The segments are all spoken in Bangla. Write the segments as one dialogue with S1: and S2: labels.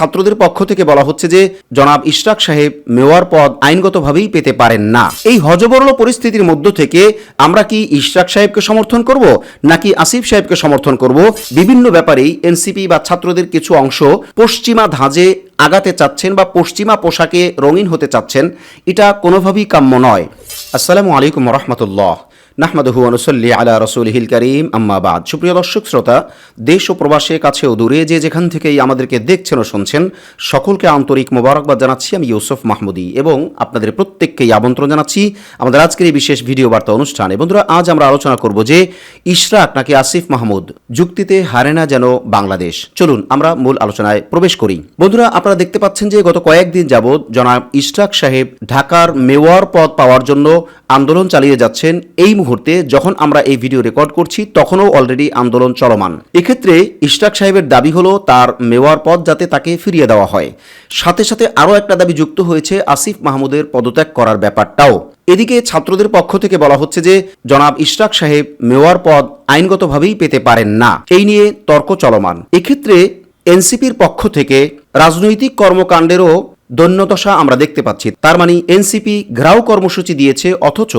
S1: ছাত্রদের পক্ষ থেকে বলা হচ্ছে যে, জনাব ইশরাক সাহেব মেয়র পদ আইনগতভাবেই পেতে পারেন না। এই হজবরল পরিস্থিতির মধ্য থেকে আমরা কি ইশরাক সাহেবকে সমর্থন করব, নাকি আসিফ সাহেবকে সমর্থন করব? বিভিন্ন ব্যাপারেই এনসিপি বা ছাত্রদের কিছু অংশ পশ্চিমা ধাঁজে আগাতে চাচ্ছেন বা পশ্চিমা পোশাকে রঙিন হতে চাচ্ছেন, এটা কোনোভাবেই কাম্য নয়। আসসালামু আলাইকুম রহমতুল্লাহ। নাহমাদহু অনুসল্লি আলা রসুলহিল করিম। আম্মাবাদ সুপ্রিয় দর্শক, শ্রোতা, দেশ ও প্রবাসে, কাছে ও দূরে যে যেখান থেকেই আমাদেরকে দেখছেন ও শুনছেন, সকলকে আন্তরিক মোবারকবাদ জানাচ্ছি। আমি ইউসুফ মাহমুদি এবং আপনাদের প্রত্যেককেই আমন্ত্রণ জানাচ্ছি আমাদের আজকের এই বিশেষ ভিডিও বার্তা অনুষ্ঠানে। বন্ধুরা, আজ আমরা আলোচনা করব যে ইশরাক নাকি আসিফ মাহমুদ, যুক্তিতে হারে না যেন বাংলাদেশ। চলুন, আমরা মূল আলোচনায় প্রবেশ করি। বন্ধুরা, আপনারা দেখতে পাচ্ছেন যে গত কয়েকদিন যাবৎ জনাব ইশরাক সাহেব ঢাকার মেওয়ার পদ পাওয়ার জন্য আন্দোলন চালিয়ে যাচ্ছেন এই মুহূর্তে। যখন আমরা এই ভিডিও রেকর্ড করছি, তখনও অলরেডি আন্দোলন চলমান। এক্ষেত্রে ইশরাক সাহেবের দাবি হলো, তার মেওয়ার পদ যাতে তাকে ফিরিয়ে দেওয়া হয়। সাথে সাথে আরও একটা দাবি যুক্ত হয়েছে আসিফ মাহমুদের পদত্যাগ করার ব্যাপারটাও। এদিকে ছাত্রদের পক্ষ থেকে বলা হচ্ছে যে, জনাব ইশরাক সাহেব মেওয়ার পদ আইনগতভাবেই পেতে পারেন না। এই নিয়ে তর্ক চলমান। এক্ষেত্রে এনসিপির পক্ষ থেকে রাজনৈতিক কর্মকাণ্ডেরও দৈন্যদশা আমরা দেখতে পাচ্ছি। তার মানে এনসিপি ঘেরাও কর্মসূচি দিয়েছে, অথচ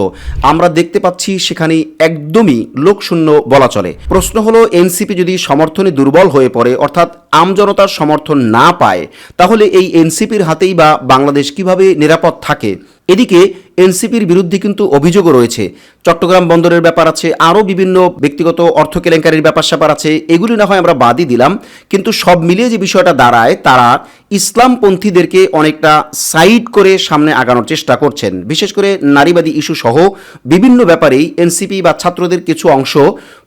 S1: আমরা দেখতে পাচ্ছি সেখানে একদমই লোকশূন্য বলা চলে। প্রশ্ন হল, এনসিপি যদি সমর্থনে দুর্বল হয়ে পড়ে, অর্থাৎ আমজনতার সমর্থন না পায়, তাহলে এই এনসিপির হাতেই বা বাংলাদেশ কীভাবে নিরাপদ থাকে? এদিকে এনসিপির বিরুদ্ধে কিন্তু অভিযোগও রয়েছে। চট্টগ্রাম বন্দরের ব্যাপার আছে, আরও বিভিন্ন ব্যক্তিগত অর্থ কেলেঙ্কারির ব্যাপার স্যাপার আছে, এগুলি না হয় আমরা বাদই দিলাম। কিন্তু সব মিলিয়ে যে বিষয়টা দাঁড়ায়, তারা ইসলামপন্থীদেরকে অনেকটা সাইড করে সামনে আগানোর চেষ্টা করছেন। বিশেষ করে নারীবাদী ইস্যু সহ বিভিন্ন ব্যাপারেই এনসিপি বা ছাত্রদের কিছু অংশ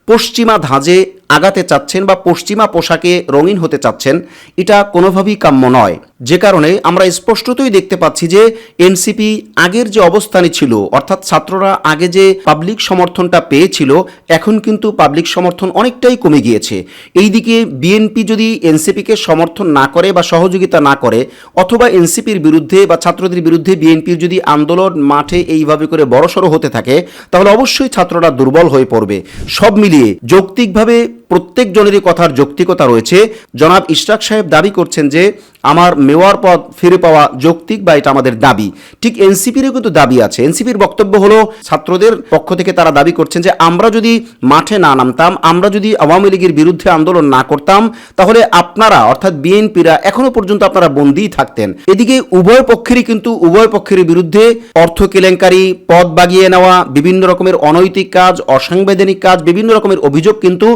S1: পশ্চিমা ধাঁজে আগাতে চাচ্ছেন বা পশ্চিমা পোশাকে রঙিন হতে চাচ্ছেন, এটা কোনোভাবেই কাম্য নয়। যে কারণে আমরা স্পষ্টতই দেখতে পাচ্ছি যে এনসিপি আগের যে অবস্থানে ছিল, অর্থাৎ ছাত্ররা আগে যে পাবলিক সমর্থনটা পেয়েছিল, এখন কিন্তু পাবলিক সমর্থন অনেকটাই কমে গিয়েছে। এইদিকে বিএনপি যদি এনসিপিকে সমর্থন না করে বা সহযোগিতা না করে, অথবা এনসিপির বিরুদ্ধে বা ছাত্রদের বিরুদ্ধে বিএনপির যদি আন্দোলন মাঠে এইভাবে করে বড়সড় হতে থাকে, তাহলে অবশ্যই ছাত্ররা দুর্বল হয়ে পড়বে। সব মিলিয়ে যৌক্তিকভাবে প্রত্যেক জনেরই কথার যৌক্তিকতা রয়েছে। জনাব ইশরাক সাহেব দাবি করছেন যে আমার মেওয়ার পদ ফিরে পাওয়া যৌক্তিক বা এটা আমাদের দাবি। ঠিক এনসিপিরও কিন্তু দাবি আছে। এনসিপির বক্তব্য হলো, ছাত্রদের পক্ষ থেকে তারা দাবি করছেন যে, আমরা যদি মাঠে না নামতাম, আমরা যদি আওয়ামী লীগের বিরুদ্ধে আন্দোলন না করতাম, তাহলে আপনারা, অর্থাৎ বিএনপিরা এখনও পর্যন্ত আপনারা বন্দিই থাকতেন। এদিকে উভয় পক্ষেরই কিন্তু, উভয় পক্ষের বিরুদ্ধে অর্থ কেলেঙ্কারি, পদ বাগিয়ে নেওয়া, বিভিন্ন রকমের অনৈতিক কাজ, অসাংবিধানিক কাজ, বিভিন্ন রকমের অভিযোগ কিন্তু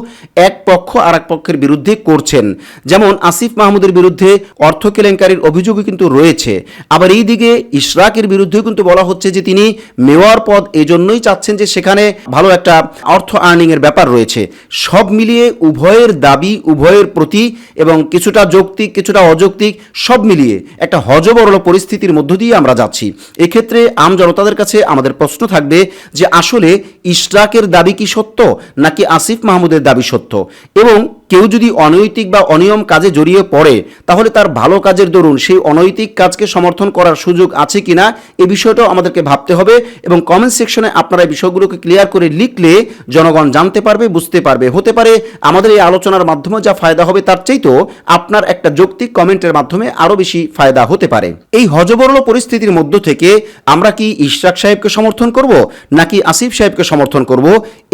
S1: এক পক্ষ আর এক পক্ষের বিরুদ্ধে করছেন। যেমন আসিফ মাহমুদের বিরুদ্ধে অর্থ কেলেঙ্কারির অভিযোগও কিন্তু রয়েছে। আবার এই দিকে ইশরাকের বিরুদ্ধেও কিন্তু বলা হচ্ছে যে তিনি মেয়র পদ এজন্যই চাচ্ছেন যে সেখানে ভালো একটা অর্থ আর্নিং এর ব্যাপার রয়েছে। সব মিলিয়ে উভয়ের দাবি, উভয়ের প্রতি এবং কিছুটা যৌক্তিক, কিছুটা অযৌক্তিক, সব মিলিয়ে একটা হজবরল পরিস্থিতির মধ্য দিয়ে আমরা যাচ্ছি। এক্ষেত্রে আম জনতাদের কাছে আমাদের প্রশ্ন থাকবে যে আসলে ইশরাকের দাবি কি সত্য, নাকি আসিফ মাহমুদের দাবি সত্য? এবং কেউ যদি অনৈতিক বা অনিয়ম কাজে জড়িয়ে পড়ে, তাহলে তার ভালো কাজের দরুন সেই অনৈতিক কাজকে সমর্থন করার সুযোগ আছে কিনা, এ বিষয়টাও আমাদেরকে ভাবতে হবে এবং কমেন্ট সেকশনে আপনারা এই বিষয়গুলোকে ক্লিয়ার করে লিখলে জনগণ জানতে পারবে, বুঝতে পারবে। হতে পারে আমাদের এই আলোচনার মাধ্যমে যা ফায়দা হবে তার চাইতেও আপনার একটা যৌক্তিক কমেন্টের মাধ্যমে আরও বেশি ফায়দা হতে পারে। এই হজবরল পরিস্থিতির মধ্য থেকে আমরা কি ইশরাক সাহেবকে সমর্থন করব, নাকি আসিফ সাহেবকে সমর্থন করব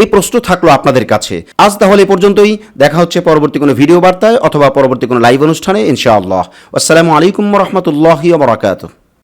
S1: এই প্রশ্ন থাকল আপনাদের কাছে। আজ তাহলে এ পর্যন্তই। দেখা হচ্ছে পরবর্তী কোনো ভিডিও বার্তায় অথবা পরবর্তী কোনো লাইভ অনুষ্ঠানে ইনশাআল্লাহ। আসসালামু আলাইকুম রহমতুল্লাহ বরাকাতুহ।